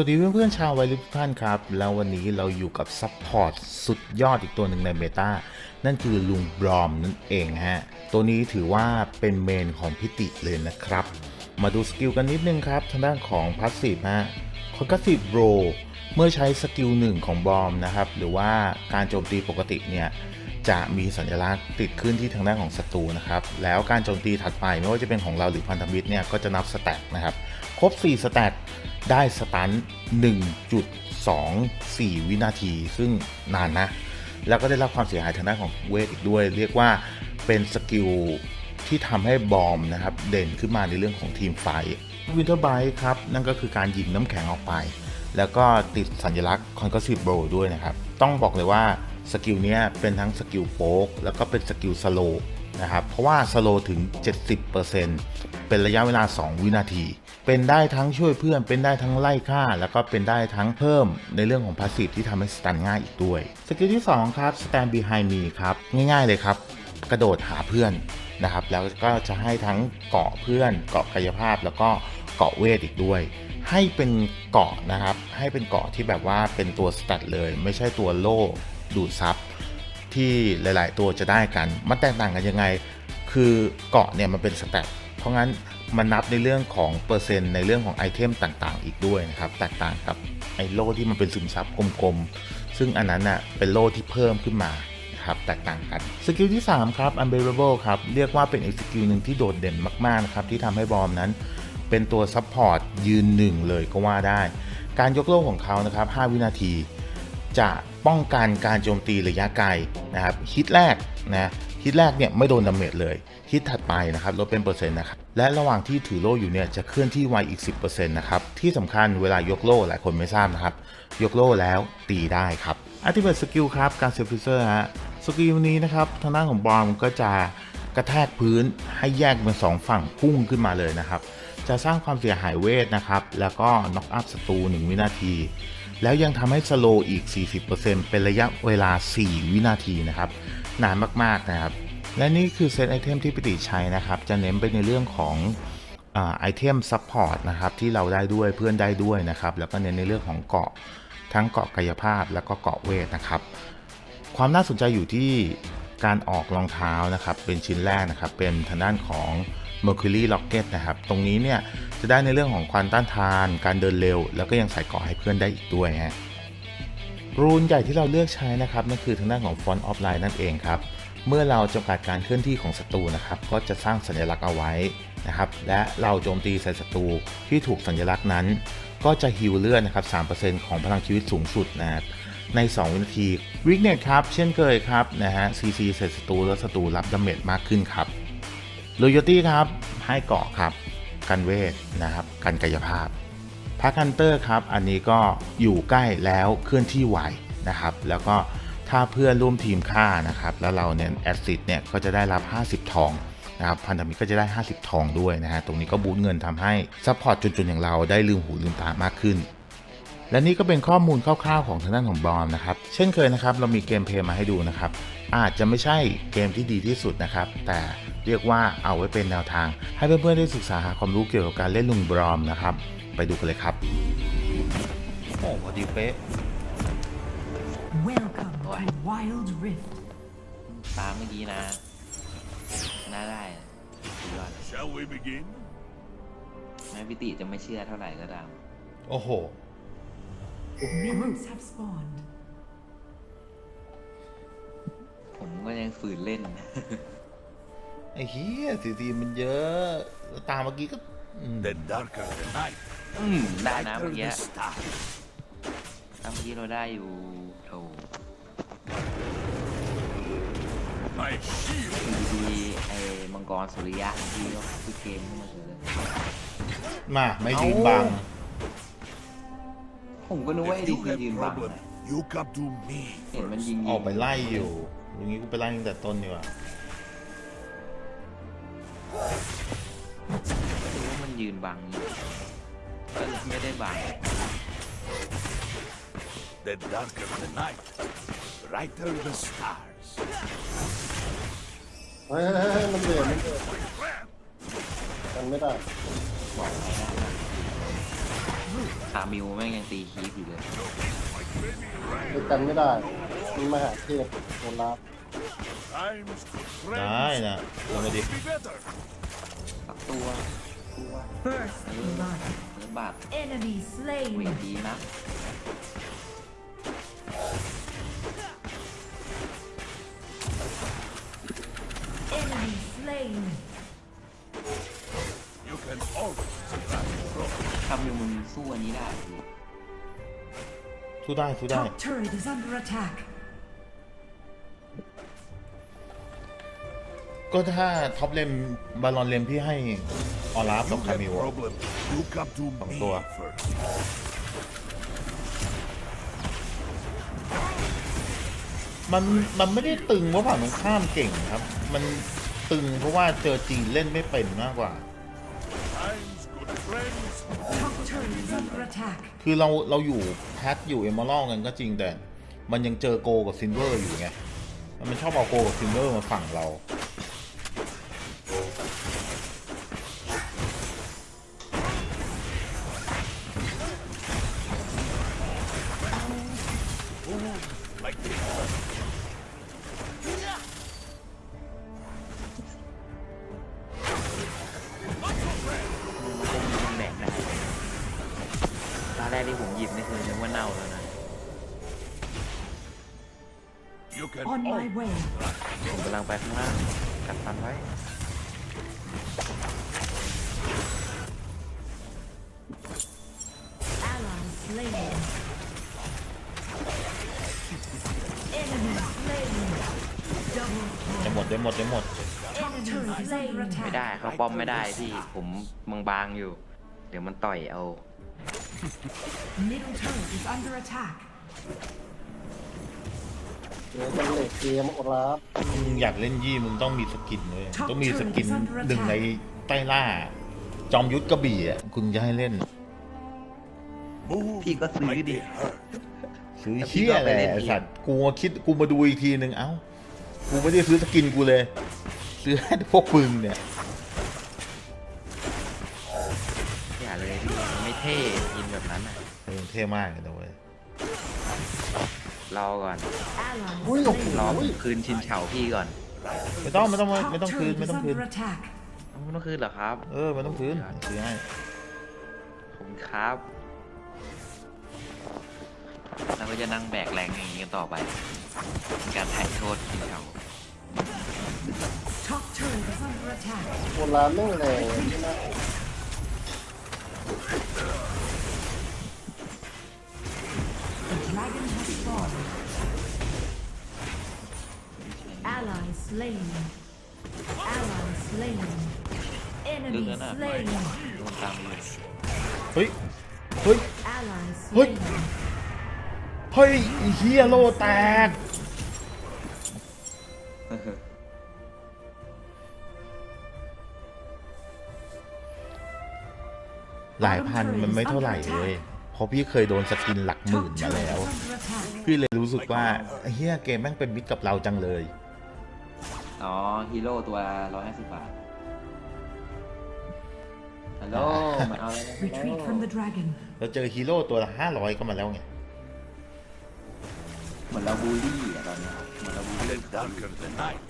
สวัสดีเพื่อนๆชาวไวริทุกท่านครับ แล้ววันนี้เราอยู่กับซัพพอร์ตสุดยอดอีกตัวหนึ่งในเมตานั่นคือลุงบรอมนั่นเองฮะ ตัวนี้ถือว่าเป็นเมนของพิติเลยนะครับ มาดูสกิลกันนิดนึงครับ ทางด้านของพาสซีฟฮะคอนกัสซีฟโรเมื่อใช้สกิลหนึ่งของบอมนะครับ หรือว่าการโจมตีปกติเนี่ยจะมีสัญลักษณ์ติดขึ้นที่ทางด้านของศัตรูนะครับ แล้วการโจมตีถัดไปไม่ว่าจะเป็นของเราหรือพันธมิตรเนี่ยก็จะนับสแต็กนะครับ ครบ 4 สแต็กได้สตัน 1.24 วินาที ซึ่งนานนะ แล้วก็ได้รับความเสียหายทางด้านของเวทอีกด้วย เรียกว่าเป็นสกิลที่ทำให้บอมนะครับ เด่นขึ้นมาในเรื่องของทีมไฟวินเทอร์ไบครับ นั่นก็คือการยิงน้ำแข็งออกไป แล้วก็ติดสัญลักษณ์คอน c u r s i v e blow ด้วยนะครับ ต้องบอกเลยว่าสกิลนี้เป็นทั้งสกิลโป๊กแล้วก็เป็นสกิลสโลนะครับ เพราะว่าสโลถึง 70%เป็นระยะเวลา 2 วินาที เป็นได้ทั้งช่วยเพื่อน เป็นได้ทั้งไล่ฆ่า แล้วก็เป็นได้ทั้งเพิ่มในเรื่องของพาสซีฟที่ทำให้สตันง่ายอีกด้วย สกิลที่ 2 ครับ stand behind me ครับ ง่ายๆเลยครับ กระโดดหาเพื่อนนะครับ แล้วก็จะให้ทั้งเกาะเพื่อน เกาะกายภาพ แล้วก็เกาะเวทอีกด้วย ให้เป็นเกาะนะครับ ให้เป็นเกาะที่แบบว่าเป็นตัวสแตทเลย ไม่ใช่ตัวโล่ดูดซับที่หลาย ๆ ตัวจะได้กัน มันแตกต่างกันยังไง คือเกาะเนี่ยมันเป็นสแตท เพราะงั้นมันนับในเรื่องของเปอร์เซ็นต์ในเรื่องของไอเทมต่างๆ อีกด้วยนะครับ แตกต่างกับไอโล่ที่มันเป็นซึมซับกลมๆ ซึ่งอันนั้นน่ะเป็นโล่ที่เพิ่มขึ้นมานะครับแตกต่างกันสกิลที่ 3 ครับ unbearable ครับ เรียกว่าเป็นอีกสกิลหนึ่งที่โดดเด่นมากๆนะครับที่ทำให้บอมนั้น เป็นตัวซัพพอร์ตยืนหนึ่งเลยก็ว่าได้ การยกโล่ของเขานะครับ 5 วินาที จะป้องกันการโจมตีระยะไกลนะครับฮิตแรกนะฮิตแรกเนี่ยไม่โดนดาเมจเลย ฮิตถัดไปนะครับลดเป็นเปอร์เซ็นต์นะครับและระหว่างที่ถือโล่อยู่เนี่ยจะเคลื่อนที่ไวอีก 10%นะครับที่สำคัญเวลายกโล่หลายคนไม่ทราบนะครับยกโล่แล้วตีได้ครับอัติเ t ตสกิลครับการเซฟฟิเซอร์ฮะสกิลนี้นะครับทางด้านของบอมก็จะกระแทกพื้นให้แยกเป็นสองฝั่งพุ่งขึ้นมาเลยนะครับจะสร้างความเสียหายเวทนะครับแล้วก็น็อกอัพศัตรู1วินาที แล้วยังทำให้สโลอีก 40%เป็นระยะเวลา 4 วินาทีนะครับนานมากๆนะครับ และนี่คือเซตไอเทมที่ปิติใช้นะครับ จะเน้นไปในเรื่องของไอเทมซัพพอร์ตนะครับที่เราได้ด้วยเพื่อนได้ด้วยนะครับ แล้วก็เน้นในเรื่องของเกาะทั้งเกาะกายภาพแล้วก็เกาะเวทนะครับ ความน่าสนใจอยู่ที่การออกรองเท้านะครับ เป็นชิ้นแรกนะครับ เป็นทางด้านของ Mercury Rocket นะครับ ตรงนี้เนี่ยจะได้ในเรื่องของความต้านทาน การเดินเร็ว แล้วก็ยังใส่เกาะให้เพื่อนได้อีกด้วยฮะรูนใหญ่ที่เราเลือกใช้นะครับนั่นคือทางด้านของ Font of Line นั่นเองครับ เมื่อเราจำกัดการเคลื่อนที่ของศัตรูนะครับ ก็จะสร้างสัญลักษณ์เอาไว้นะครับ และเราโจมตีใส่ศัตรูที่ถูกสัญลักษณ์นั้น ก็จะฮิวเลือดนะครับ 3%ของพลังชีวิตสูงสุดนะครับใน 2 วินาทีวิกเนตครับ เช่นเคยครับนะฮะ CC เสร็จศัตรูแล้วศัตรูรับดาเมจมากขึ้นครับ l o y a l t y ครับ ให้เกาะครับ กันเวทนะครับ กันกายภาพพาคันเตอร์ครับ อันนี้ก็อยู่ใกล้แล้วเคลื่อนที่ไวนะครับ แล้วก็ ถ้าเพื่อนร่วมทีมฆ่านะครับ แล้วเราเนี่ยแอดซิดเนี่ยก็จะได้รับ 50 ทองนะครับพันธมิตรก็จะได้ 50 ทองด้วยนะฮะตรงนี้ก็บูตเงินทำให้ซัพพอร์ตจุนๆอย่างเราได้ลืมหูลืมตามากขึ้น และนี่ก็เป็นข้อมูลคร่าวๆของทางด้านของบอมนะครับ เช่นเคยนะครับ เรามีเกมเพลย์มาให้ดูนะครับ อาจจะไม่ใช่เกมที่ดีที่สุดนะครับ แต่เรียกว่าเอาไว้เป็นแนวทาง ให้เพื่อนๆได้ศึกษาหาความรู้เกี่ยวกับการเล่นลุงบรอมนะครับ ไปดูกันเลยครับโอ้พอดีเป๊ะ Welcome to Wild Rift. ตามเมื่อกี้นะ น่าได้สุดยอด Shall we begin? แม้พิติจะไม่เชื่อเท่าไหร่ก็ตาม โอ้โห Minions have spawned. ผมก็ยังฝืนเล่น ไอ้เหี้ยสีสีมันเยอะแล้วตามเมื่อกี้ก็อืม The darker the night, อืมได้นะเมื่อ brighter กี้ the stars. ตามเมื่อกี้เราได้อยู่โถ My shield อยู่ดีๆไอ้มังกรสุริยะที่ก็คือเกมขึ้นมาเลยมาไม่ยืนบังผมก็นึกว่าไอ้ If ดี you พี have ยืนบัง problem, นะ you come to me เห็นมัน first. ยิงออกไปไล่อยู่ อย่างนี้กูไปไล่ตั้งแต่ต้นดีกว่าคิดว่ามันยืนบังอยู่ก็ไม่ได้บัง The darker the night, brighter the stars. เฮ้ยเฮ้ยมันเหนื่อยมันเหนื่อยกันไม่ได้บอกอะไรได้บ้างคามิวแม่งยังตีคีฟอยู่เลยไปกันไม่ได้มันมาหาเทพโหดร้ายได้นะลองมาดิตักตัวตัว First blood. เนื้อบาด Enemy เว slain. ทดีนะ slain. You can always trust Rome. คามิวมันสู้อันนี้ได้พี่สู้ได้สู้ได้ Top turret is under attack. ก็ถ้าท็อปเลมบาลอนเลมพี่ให้ออลาฟ You กับคา have มิวอะ problem. You come to me ตัว first. มันมันไม่ได้ตึงเพราะฝั่งตรงข้ามเก่งครับ มัน ตึงเพราะว่าเจอจีนเล่นไม่เป็นมากกว่า Times good friends. Top turret is under attack. คือเราเราอยู่แพทอยู่เอม r ร l กันก็จริงแต่ มันยังเจอโกกับซินเวอร์อยู่ไง มันชอบเอาโกกับซินเวอร์มาฝั่งเรา slain. Enemy slain. Double จะหมดจะหมดจะหมด Top turret is under ไม่ attack. ได้เขาป้อมไม่ได้พี่ผมบางๆอยู่ เดี๋ยวมันต่อยเอา Middle turret is under attack. เดี๋ยวจะเล่นเกมโหดร้ายมึงอยากเล่นยี่มึงต้องมีสกินเลยต้องมีสกินหนึ่งในใต้ล่า จอมยุทธกระบี่อะคุณจะให้เล่น move พี่ก็ซื้อ like ดิ they hurt. ซื้อเชี่ยแหละไอ้สัตว์กูมาคิดกูมาดูอีกทีหนึ่งเอ้า กูไม่ได้ซื้อสกินกูเลย ซื้อให้พวกมึงเนี่ย อย่าเลยพี่มันไม่เท่กินแบบนั้นอะ เออเท่มากเลยนะเว้ยรอก่อน Ally อุ้ยโอ้โหรอคืนชินเฉาพี่ก่อน ไม่ต้องไม่ต้องไม่ Top ต้องคืน turret ไม่ is ต้องคืน under attack. ไม่ต้องคืนเหรอครับ เออไม่ต้องคืนซื้อให้ขอบคุณครับ เราก็จะนั่งแบกแรงอย่างนี้กันต่อไปเป็นการถ่ายโทษชินเฉา Top turret is under attack. โหดร้ายไม่งแรงนี่นะ The dragon has fallen. Ally slain. Ally slain. ลึก Enemy แล้วนะ slain. โดนตามอยู่เฮ้ย เฮ้ยไอ้เฮียโลแตก หลายพันมันไม่เท่าไหร่เลยเพราะพี่เคยโดนสกินหลักหมื่น Top มา turret แล้ว is under attack. พี่เลยรู้สึกว่าไอ้เฮียเกมแม่งเป็นมิตรกับเราจังเลย อ๋อฮีโร่ตัวร้อยห้าสิบบาท ฮัลโหลมาเอาอะไรนะ Retreat from the dragon. เราเจอฮีโร่ตัวละห้าร้อยก็มาแล้วไง เหมือนเราบูลลี่อะตอนเนี้ยเหมือนเราบูลลี่ The darker the night.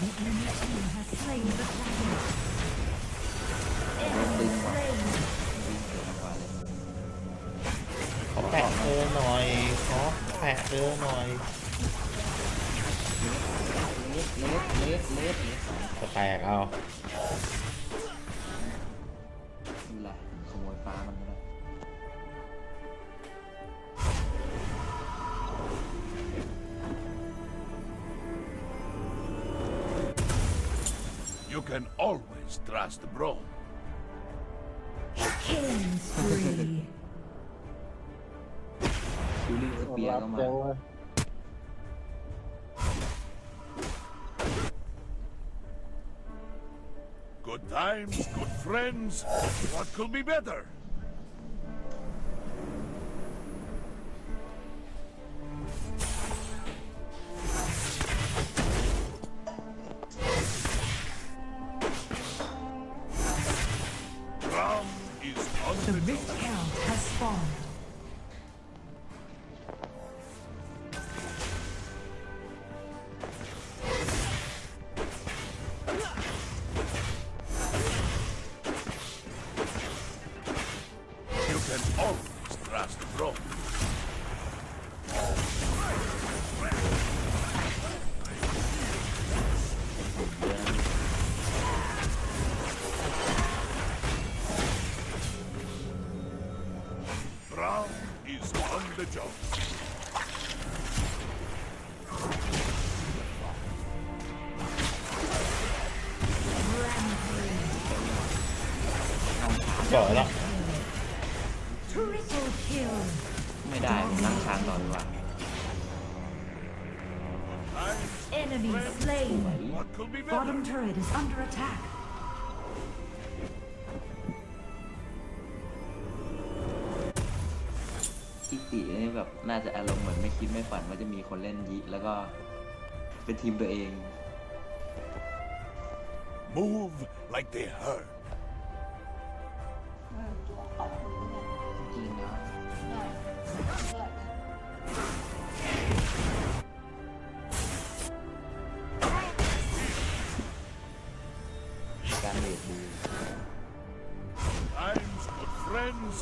The enemy team has slain the dragon. เริ่มดึง Enemy ว่ะ slain. วิ่งเกินกว่าเลยขอแปะเธอหน่อยขอแปะเธอหน่อยเลสเลสเลสเลสเลสจะแตกเอา มา จังเลย Good times, good friends. What could be better? ก่อนแล้ว Triple kill. ไม่ได้ผมนั่งช้างต่อดีกว่า Enemy slain. What could be Bottom better? turret is under attack. ที่สี่นี่แบบน่าจะอารมณ์เหมือนไม่คิดไม่ฝันว่าจะมีคนเล่นยิ แล้วก็เป็นทีมตัวเอง Move like they heard. Times, good friends.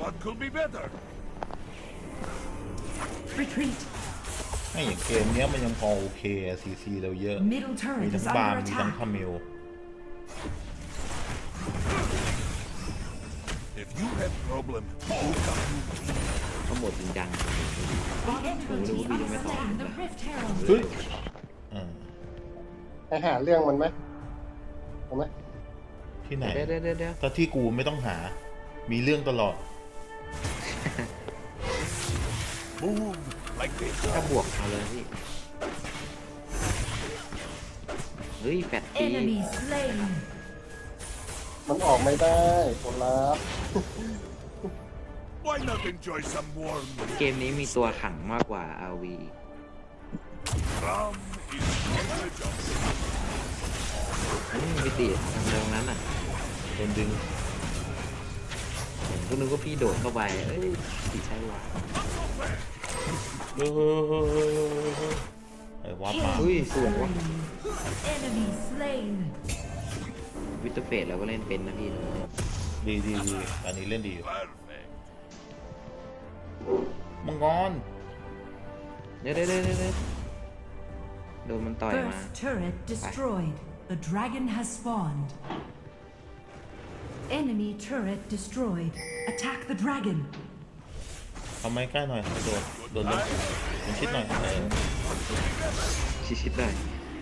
What could be better? Retreat. ไม่อย่างเกมเนี้ยมันยังพอโอเคซีซีเราเยอะ Middle มี turret ทั้ง is บาร์ under มีทั้ง attack. คาเมล If you have problem, you come to me. ก็หมดจริงจัง Bottom turret Ủa, is đâu có video under mấy attack. con. The Rift Herald. เฮ้ยอ่า ไปหาเรื่องมันไหมเอาไหม ที่ไหน เดี๋ยวเดี๋ยวเดี๋ยวเดี๋ยวถ้าที่กูไม่ต้องหา มีเรื่องตลอด Move like they ถ้า heard. บวกเอาเลยพี่เฮ้ยแฟตตี Enemy slain. มันออกไม่ได้คนรับ Why not enjoy some warm เกมนี้มีตัวขังมากกว่า RV Ram is on the job. อืมพี่ติทำตรงนั้นอะโดนดึงผมก็นึกว่าพี่โดดเข้าไป เอ้ยติใช่วะเฮ้ยไอ้วับมาอุ้ยสวยว่ะ Enemy slain. วิตเตอร์เฟสเราก็เล่นเป็นนะพี่ดีดีดีอันนี้เล่นดีอยู่ Perfect. มังกรเดี๋ยวเดี๋ยวเดี๋ยวเดี๋ยวโดนมันต่อยมา First turret destroyed. The dragon has spawned. Enemy turret destroyed. Attack the dragon. ทำไมใกล้หน่อยโดนโดนลงมันชิดหน่อยเออชิดๆหน่อย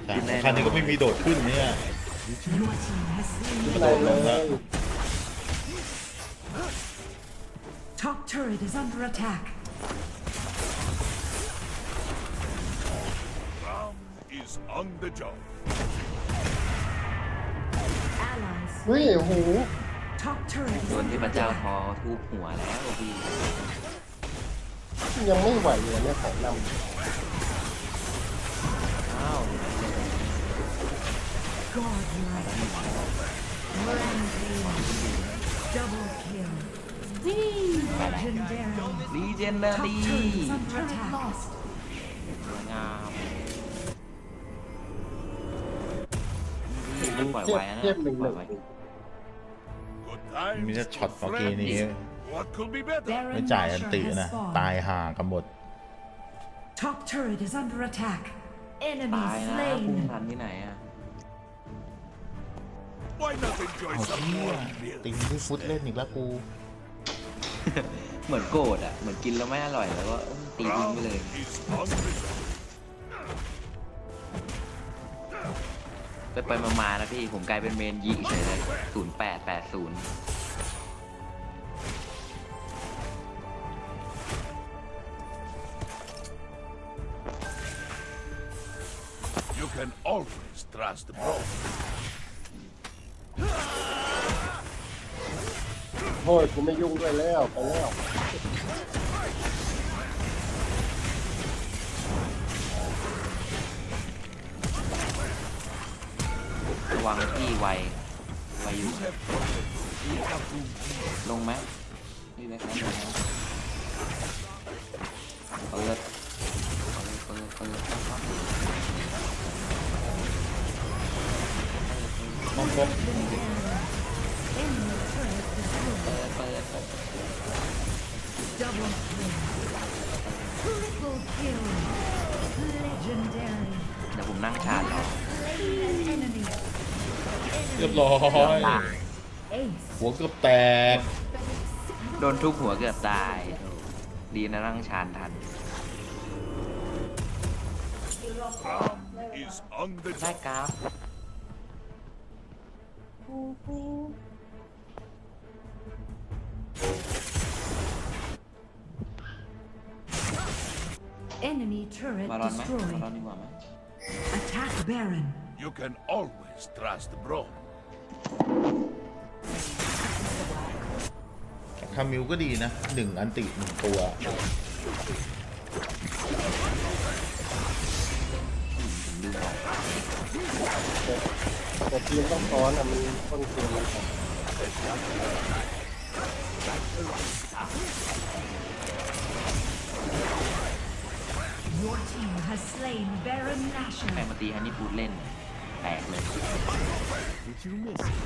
แต่ชิดแน่นอน คันนี้ก็ไม่มีโดดขึ้นเนี่ย Your team has slain. กระโดดลงแล้ว Top turret is under attack. Ram is on the job. Allies. เฮ้ยโอ้โห Top turret โด is นเท under พเจ้า attack. ทอทูบหัวแล้วพี่ยังไม่ไหวเลยเนี่ยของนอ้าว Godlike. Rampage. Double kill. Legendary. ลีเจนดา Top รี turret is under attack. สวยงามำปล่อยเทียบไว้นะเทียบหนึ่งหปล่นึ่องยไว้ Good times, มีแต่ good ช็อตเมื่อกี้นี้ friends. What could be better? Baron ไม่จ่ายอัน Nashor ติ has นะ spawned. ตายห่างกันหมด Top turret is under attack. Enemy ตายนะพุ่ง slain. ทันที่ไหนอะ Why not enjoy เอา some เที่ย warm milk? ติงที่ฟุตเล่นอีกแล้วกูเหมือนโกรธอะ เหมือนกินแล้วไม่อร่อยแล้วก็ตีทิ้ง Ram ไปเลย is on the job. ไปไปๆมาๆนะพี่ผมกลายเป็นเมนยิเฉยเลยศูนย์แปดแปดศูนย์ always trust Bro. โอ้ยกูไม่ยุ่งด้วยแล้วไปแล้ว ระวังพี่ไวไวอยู่ You have problem. You have to ลงไหมนี่เลยครับเปิดเปิด มองคบ Enemy turret destroyed. เปิดเปิดเปิด Double kill. Triple kill. Legendary. เดี๋ยวผมนั่งชาร์จรอ Slain an enemy. เรียบร้อย Ace. หัวเกือบแตก โดนทุบหัวเกือบตาย ดีนะนั่งชาร์จทัน is on the ได้กราฟ Enemy turret มารอนไหม destroyed. มารอนดีกว่าไหม Attack Baron. You can always trust Brom. คามิวก็ดีนะหนึ่งอันติหนึ่งตัว แต่ทีมต้องซ้อนอ่ะมันต้นเกมมันของ Your team has slain Baron ใคร Nashor. มาตีฮันนี่พูดเล่น แตกเลย Did you miss it?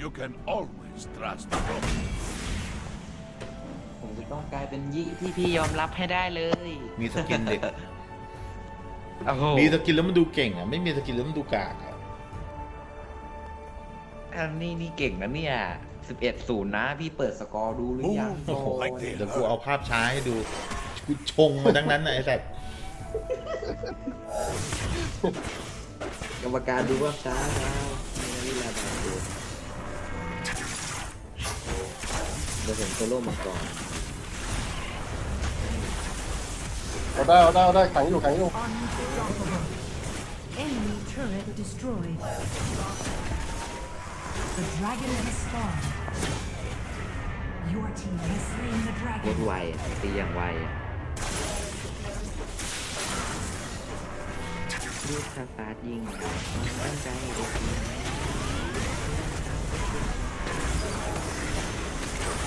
You can always trust Brom. ผมจะต้องกลายเป็นยี่ที่พี่ยอมรับให้ได้เลยมีสกินเด็ก โอ้โหมีสกินแล้วมันดูเก่งอะ ไม่มีสกินแล้วมันดูกากอะอันนี้นี่เก่งนะเนี่ย11ศูนย์นะ พี่เปิดสกอร์ดูหรือยังโอ้โห like this เดี๋ยวกูเอาภาพช้าให้ดูกูชงมาทั้งนั้นนะไอ้สัตว์กรรมการดูว่าช้าแล้วไม่เวลาบาดเจ็บเดี๋ยวผมโซโล่มังกร เอาได้เอาได้เอาได้ขังอยู่ขังอยู่ Unstoppable. Enemy turret destroyed. The dragon has spawned. Your team has slain the โคตร dragon. ไวอะตีอย่างไวอะลูกคาฟาดยิงตั้งใจเด็กยิง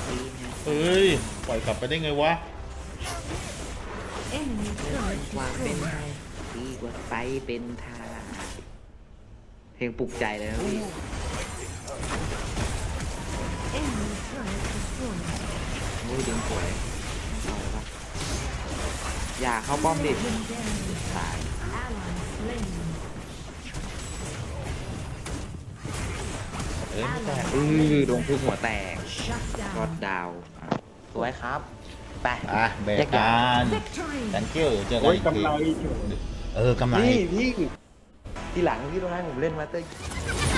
ดีนะ เฮ้ย ปล่อยกลับไปได้ไงวะ Enemy turret ควาเป็นไท destroyed. ยดีกว่าไฟเป็นทาเพลงปลุกใจเลยนะพี่ Enemy turret destroyed. โอ้ยดึงสวยเอาปะอย่าเข้าป้อมดิ Legendary. ตาย Ally slain. เอ้ยไม่แตกอือโดนทุบหัวแตก Shut ช็อต down. ดาวอะสวยครับ ไป อะเบรกการ Victory. thank you เจอกันโอ้ยอีกทีกำไรเออกำไร พี่พี่ทีหลังพี่ต้องให้ผมเล่นมาสเตอร์